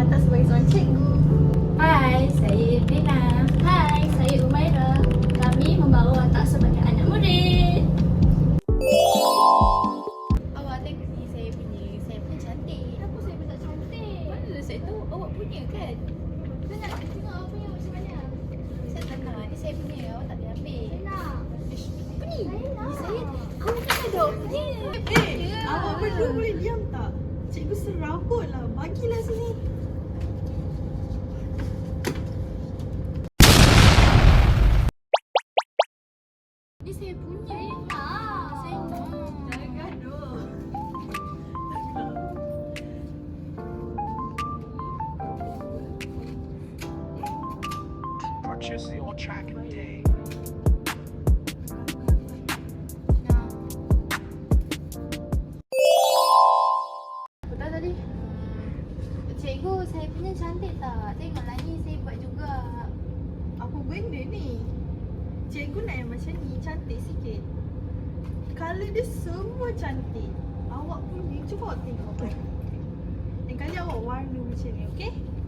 watak sebagai seorang cikgu. Hai, saya Rina. Hai, saya Umaira. Kami membawa watak sebagai anak murid. Awak tengok ni saya punya, saya punya cantik. Kenapa saya pun tak cantik? Mana saya tahu awak punya kan? Saya nak tengok awak punya macam mana? Saya tak nak, ni saya punya, awak tak boleh ambil. Saya nak. Ish, apa ni? Saya nak. Saya, awak kan ada awak punya. Eh, awak berdua boleh diam tak? Cikgu serabut lah. Bagilah sini. Purchase your track tadi? Cikgu, saya punya cantik tak? Tengoklah ni saya buat juga. Apa benda ni? Cikgu nak yang macam ni, cantik sikit. Colour dia semua cantik. Awak punya, cuba awak tengok. Lain kali awak warna macam ni, okey?